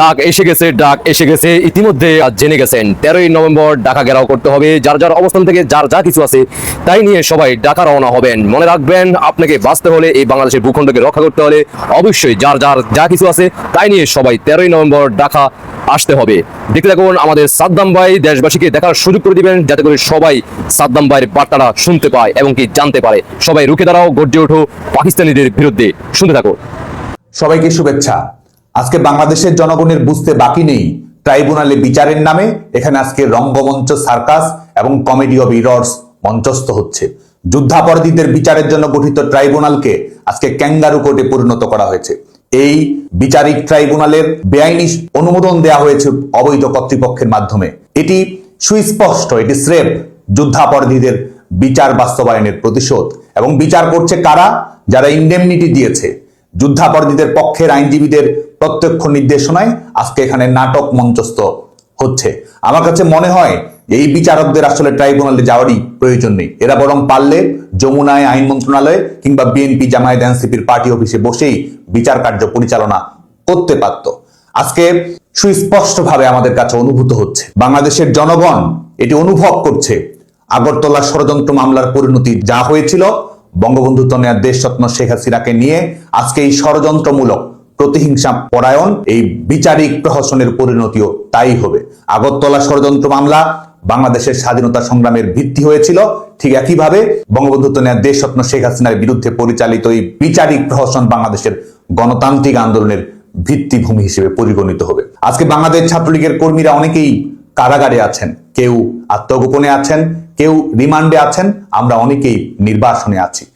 ডাক এসে গেছে, ডাক এসে গেছে, ইতিমধ্যে জেনে গেছেন, তেরোই নভেম্বর ঢাকা ঘেরাও করতে হবে, যার যার অবস্থান থেকে যার যা কিছু আছে, তাই নিয়ে সবাই ঢাকা রওনা হবেন। মনে রাখবেন, আপনাকে বাঁচতে হলে এই বাংলাদেশের ভূখণ্ডকে রক্ষা করতে হলে অবশ্যই যার যার যা কিছু আছে, তাই নিয়ে সবাই তেরোই নভেম্বর ঢাকা আসতে হবে। দেখতে থাকুন, আমাদের সাদ্দাম ভাই দেশবাসীকে দেখার সুযোগ করে দিবেন, যাতে করে সবাই সাদ্দাম ভাইয়ের বার্তাটা শুনতে পায় এবং কি জানতে পারে। সবাই রুখে দাঁড়াও, গর্জে ওঠো, পাকিস্তানিদের বিরুদ্ধে। শুনতে থাকো সবাইকে শুভেচ্ছা। আজকে বাংলাদেশের জনগণের বুঝতে বাকি নেই। ট্রাইব্যুনালে বিচারের নামে এখানে আজকে রঙ্গমঞ্চ, সার্কাস এবং কমেডি অব ইরর্স মঞ্চস্থ হচ্ছে। যুদ্ধাপরাধীদের বিচারের জন্য গঠিত ট্রাইব্যুনালকে আজকে ক্যাঙ্গারু কোর্টে পরিণত করা হয়েছে। এই বিচারিক ট্রাইব্যুনালের বেআইনি অনুমোদন দেওয়া হয়েছে অবৈধ কর্তৃপক্ষের মাধ্যমে। এটি সুস্পষ্ট, এটি স্রেফ যুদ্ধাপরাধীদের বিচার বাস্তবায়নের প্রতিশোধ। এবং বিচার করছে কারা? যারা ইন্ডেমনিটি দিয়েছে। যুদ্ধাপরাধীদের পক্ষের আইনজীবীদের প্রত্যক্ষ নির্দেশনায় আজকে এখানে নাটক মঞ্চস্থ হচ্ছে। আমার কাছে মনে হয় এই বিচারকদের আসলে ট্রাইব্যুনালে যাওয়ারই প্রয়োজন নেই। এরা বরং পারলে যমুনায় আইন মন্ত্রণালয় কিংবা বিএনপি, জামায়াত, এনসিপির পার্টি অফিসে বসেই বিচার কার্য পরিচালনা করতে পারত। আজকে সুস্পষ্টভাবে আমাদের কাছে অনুভূত হচ্ছে, বাংলাদেশের জনগণ এটি অনুভব করছে। আগরতলা ষড়যন্ত্র মামলার পরিণতি যা হয়েছিল বঙ্গবন্ধু তনয়ার দেশরত্ন শেখ হাসিনাকে নিয়ে আজকে এই ষড়যন্ত্রমূলক প্রতিহিংসা পরায়ণ, এই বিচারিক প্রহসনের পরিণতিও তাই হবে। আগরতলা ষড়যন্ত্র মামলা বাংলাদেশের স্বাধীনতা সংগ্রামের ভিত্তি হয়েছিল। ঠিক একইভাবে বঙ্গবন্ধু তনয়ার দেশরত্ন শেখ হাসিনার বিরুদ্ধে পরিচালিত এই বিচারিক প্রহসন বাংলাদেশের গণতান্ত্রিক আন্দোলনের ভিত্তিভূমি হিসেবে পরিগণিত হবে। আজকে বাংলাদেশ ছাত্রলীগের কর্মীরা অনেকেই কারাগারে আছেন। কেউ আত্মগোপনে আছেন কেউ রিমান্ডে আছেন, আমরা অনেকেই নির্বাসনে আছি।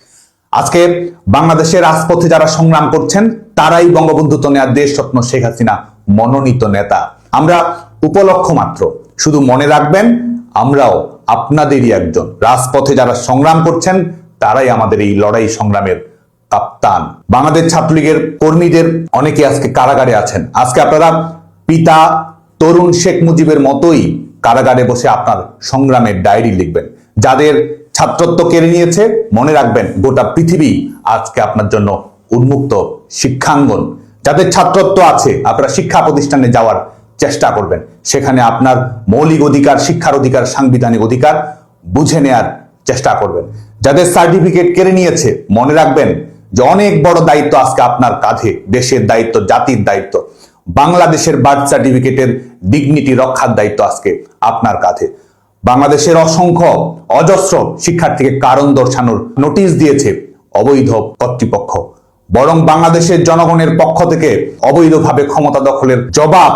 আজকে বাংলাদেশের রাজপথে যারা সংগ্রাম করছেন, তারাই বঙ্গবন্ধু তনেয়ার দেশ স্বপ্ন শেখ হাসিনা মনোনীত নেতা। আমরা উপলক্ষ মাত্র। শুধু মনে রাখবেন, আমরাও আপনাদেরই একজন। রাজপথে যারা সংগ্রাম করছেন, তারাই আমাদের এই লড়াই সংগ্রামের কাপ্তান। বাংলাদেশ ছাত্রলীগের কর্মীদের অনেকে আজকে কারাগারে আছেন। আজকে আপনারা পিতা তরুণ শেখ মুজিবের মতোই কারাগারে বসে আপনার সংগ্রামের ডায়েরি লিখবেন। যাদের ছাত্রত্ব কেড়ে নিয়েছে, মনে রাখবেন গোটা পৃথিবী আজকে আপনার জন্য উন্মুক্ত শিক্ষাঙ্গন। যাদের ছাত্রত্ব আছে, আপনারা শিক্ষা প্রতিষ্ঠানে যাওয়ার চেষ্টা করবেন। সেখানে আপনার মৌলিক অধিকার, শিক্ষার অধিকার, সাংবিধানিক অধিকার বুঝে নেয়ার চেষ্টা করবেন। যাদের সার্টিফিকেট কেড়ে নিয়েছে, মনে রাখবেন যে অনেক বড় দায়িত্ব আজকে আপনার কাঁধে। দেশের দায়িত্ব, জাতির দায়িত্ব। বাংলাদেশের বার্থ সার্টিফিকেটের ডিগনিটি রক্ষার দায়িত্ব আজকে আপনার কাঁধে। বাংলাদেশের অসংখ্য অজস্র শিক্ষার্থীকে কারণ দর্শানোর নোটিশ দিয়েছে অবৈধ কর্তৃপক্ষ। বরং বাংলাদেশের জনগণের পক্ষ থেকে অবৈধভাবে ক্ষমতা দখলের জবাব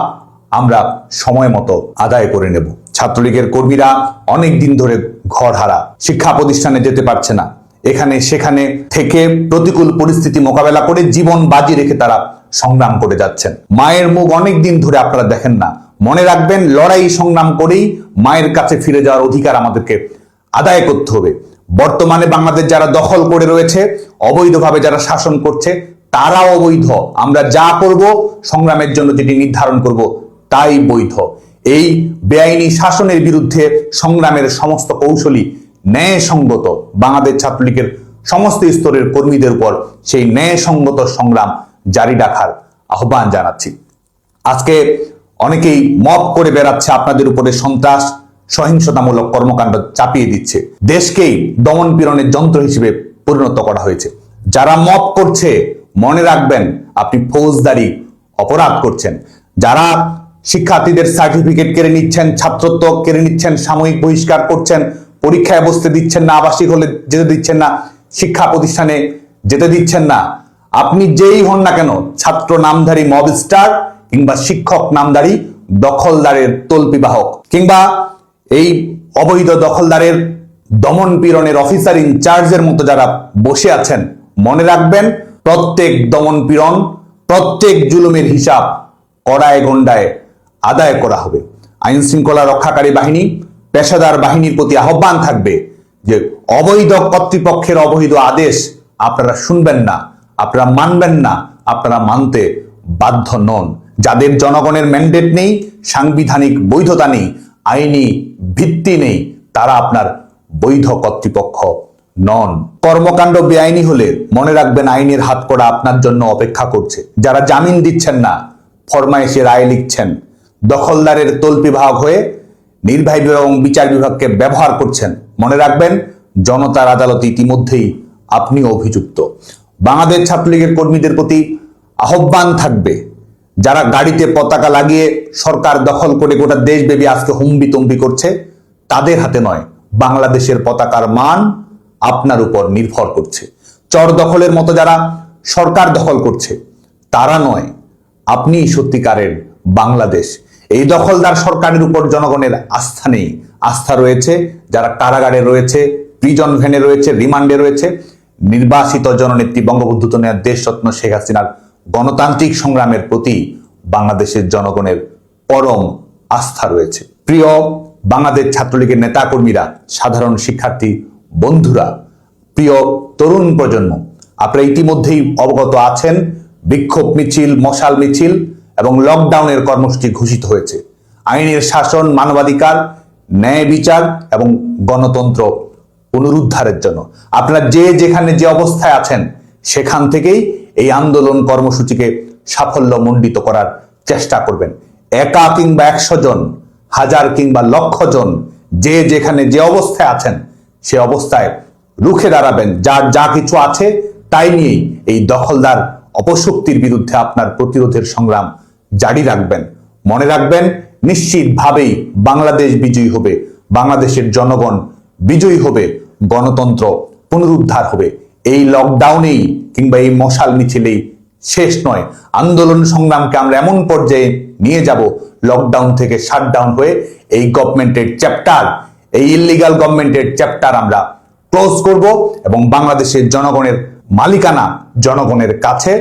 আমরা সময় মতো আদায় করে নেব। ছাত্রলীগের কর্মীরা অনেক দিন ধরে ঘর হারা শিক্ষা প্রতিষ্ঠানে যেতে পারছে না। এখানে সেখানে থেকে প্রতিকূল পরিস্থিতি মোকাবেলা করে জীবন বাজি রেখে তারা সংগ্রাম করে যাচ্ছেন। মায়ের মুখ অনেক দিন ধরে আপনারা দেখেন না। মনে রাখবেন, লড়াই সংগ্রাম করেই মায়ের কাছে ফিরে যাওয়ার অধিকার আমাদেরকে আদায় করতে হবে। বর্তমানে বাংলাদেশ যারা দখল করে রয়েছে, অবৈধভাবে যারা শাসন করছে তারা অবৈধ। আমরা যা করব, সংগ্রামের জন্য যেটি নির্ধারণ করব, তাই বৈধ। এই বেআইনি শাসনের বিরুদ্ধে সংগ্রামের সমস্ত কৌশলী ন্যায়সঙ্গত বাংলাদেশ ছাত্রলীগের সমস্ত স্তরের কর্মীদের উপর সেই ন্যায়সঙ্গত সংগ্রাম জারি রাখার আহ্বান জানাচ্ছি। আজকে অনেকেই মপ করে বেড়াচ্ছে আপনাদের উপরে সন্ত্রাস, সহিংসতামূলক কর্মকাণ্ড চাপিয়ে দিচ্ছে। দেশকেই দমন পীড়নের যন্ত্র হিসেবে পরিণত করা হয়েছে। যারা মপ করছে, মনে রাখবেন আপনি ফৌজদারি অপরাধ করছেন। যারা শিক্ষার্থীদের সার্টিফিকেট কেড়ে নিচ্ছেন, ছাত্রত্ব কেড়ে নিচ্ছেন, সাময়িক বহিষ্কার করছেন পরীক্ষায় বসতে দিচ্ছেন না, আবাসিক হলে যেতে দিচ্ছেন না, শিক্ষা প্রতিষ্ঠানে যেতে দিচ্ছেন না। আপনি যেই হন না কেন, ছাত্র নামধারী মব স্টার কিংবা শিক্ষক নামধারী দখলদারের তল্পিবাহক কিংবা এই অবৈধ দখলদারের দমন পীড়নের অফিসার ইনচার্জের মতো যারা বসে আছেন, মনে রাখবেন, প্রত্যেক দমন পীড়ন, প্রত্যেক জুলুমের হিসাব কড়ায় গন্ডায় আদায় করা হবে। আইন শৃঙ্খলা রক্ষাকারী বাহিনী পেশাদার বাহিনীর প্রতি আহ্বান থাকবে যে অবৈধ কর্তৃপক্ষের অবৈধ আদেশ আপনারা শুনবেন না, আপনারা মানবেন না, আপনারা মানতে বাধ্য নন। যাদের জনগণের ম্যান্ডেট নেই, সাংবিধানিক বৈধতা নেই, আইনি ভিত্তি নেই, তারা আপনার বৈধ কর্তৃপক্ষ নন। কর্মকাণ্ড বেআইনি হলে মনে রাখবেন আইনের হাত করা আপনার জন্য অপেক্ষা করছে। যারা জামিন দিচ্ছেন না ফরমাইশে রায় লিখছেন। দখলদারের তল্পি ভাগ হয়ে নির্বাহী এবং বিচার বিভাগকে ব্যবহার করছেন। মনে রাখবেন, জনতার আদালতে ইতিমধ্যেই আপনি অভিযুক্ত। বাংলাদেশ ছাত্রলীগের কর্মীদের প্রতি আহ্বান থাকবে, যারা গাড়িতে পতাকা লাগিয়ে সরকার দখল করে গোটা দেশব্যাপী আজকে হুম্বি তম্বি করছে, তাদের হাতে নয়, বাংলাদেশের পতাকার মান আপনার উপর নির্ভর করছে। চর দখলের মতো যারা সরকার দখল করছে, তারা নয়, আপনিই সত্যিকারের বাংলাদেশ। এই দখলদার সরকারের উপর জনগণের আস্থা নেই। আস্থা রয়েছে, যারা কারাগারে রয়েছে প্রিজন ভ্যানে রয়েছে রিমান্ডে রয়েছে। নির্বাসিত জননেত্রী বঙ্গবন্ধু তনয়া দেশরত্ন শেখ হাসিনার গণতান্ত্রিক সংগ্রামের প্রতি বাংলাদেশের জনগণের পরম আস্থা রয়েছে। প্রিয় বাংলাদেশ ছাত্রলীগের নেতাকর্মীরা, সাধারণ শিক্ষার্থী, বন্ধুরা, প্রিয় তরুণ প্রজন্ম, আপনারা ইতিমধ্যেই অবগত আছেন, বিক্ষোভ মিছিল, মশাল মিছিল এবং লকডাউনের কর্মসূচি ঘোষিত হয়েছে। আইনের শাসন, মানবাধিকার, ন্যায় বিচার এবং গণতন্ত্র পুনরুদ্ধারের জন্য। আপনারা যে যেখানে যে অবস্থায় আছেন, সেখান থেকেই এই আন্দোলন কর্মসূচিকে সাফল্য মণ্ডিত করার চেষ্টা করবেন। একা কিংবা একশো জন, হাজার কিংবা লক্ষ জন, যে যেখানে যে অবস্থায় আছেন, সে অবস্থায় রুখে দাঁড়াবেন। যার যা কিছু আছে, তাই নিয়েই এই দখলদার অপশক্তির বিরুদ্ধে আপনার প্রতিরোধের সংগ্রাম জারি রাখবেন। মনে রাখবেন, নিশ্চিতভাবেই বাংলাদেশ বিজয়ী হবে, বাংলাদেশের জনগণ বিজয়ী হবে, গণতন্ত্র পুনরুদ্ধার হবে। এই লকডাউনেই কিংবা এই মশাল মিছিলেই শেষ নয়। আন্দোলন সংগ্রামকে আমরা এমন পর্যায়ে নিয়ে যাব লকডাউন থেকে শাটডাউন হয়ে এই গভর্নমেন্টের চ্যাপ্টার এই ইলিগাল গভর্নমেন্টের চ্যাপ্টার আমরা ক্লোজ করব এবং বাংলাদেশের জনগণের মালিকানা জনগণের কাছে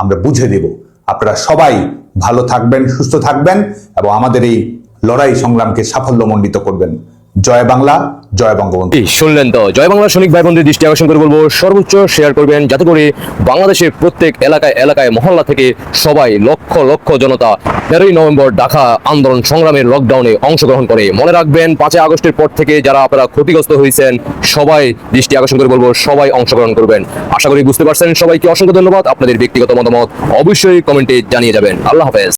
আমরা বুঝে দেব। আপনারা সবাই ভালো থাকবেন সুস্থ থাকবেন এবং আমাদের এই লড়াই সংগ্রামকে সাফল্যমণ্ডিত করবেন। জয় বাংলা, জয় বঙ্গবন্ধু। শুনলেন তো, জয় বাংলা সৈনিক ভাই বোনদের দৃষ্টি আকর্ষণ করে বলব, সর্বোচ্চ শেয়ার করবেন যাতে করে বাংলাদেশের প্রত্যেক এলাকায় এলাকায় মহল্লা থেকে সবাই লক্ষ লক্ষ জনতা তেরোই নভেম্বর ঢাকা আন্দোলন সংগ্রামের লকডাউনে অংশগ্রহণ করে। মনে রাখবেন, পাঁচই আগস্টের পর থেকে যারা আপনারা ক্ষতিগ্রস্ত হয়েছেন, সবাই দৃষ্টি আকর্ষণ করে বলব, সবাই অংশগ্রহণ করবেন। আশা করি বুঝতে পারছেন সবাইকে অসংখ্য ধন্যবাদ। আপনাদের ব্যক্তিগত মতামত অবশ্যই কমেন্টে জানিয়ে যাবেন। আল্লাহ হাফেজ।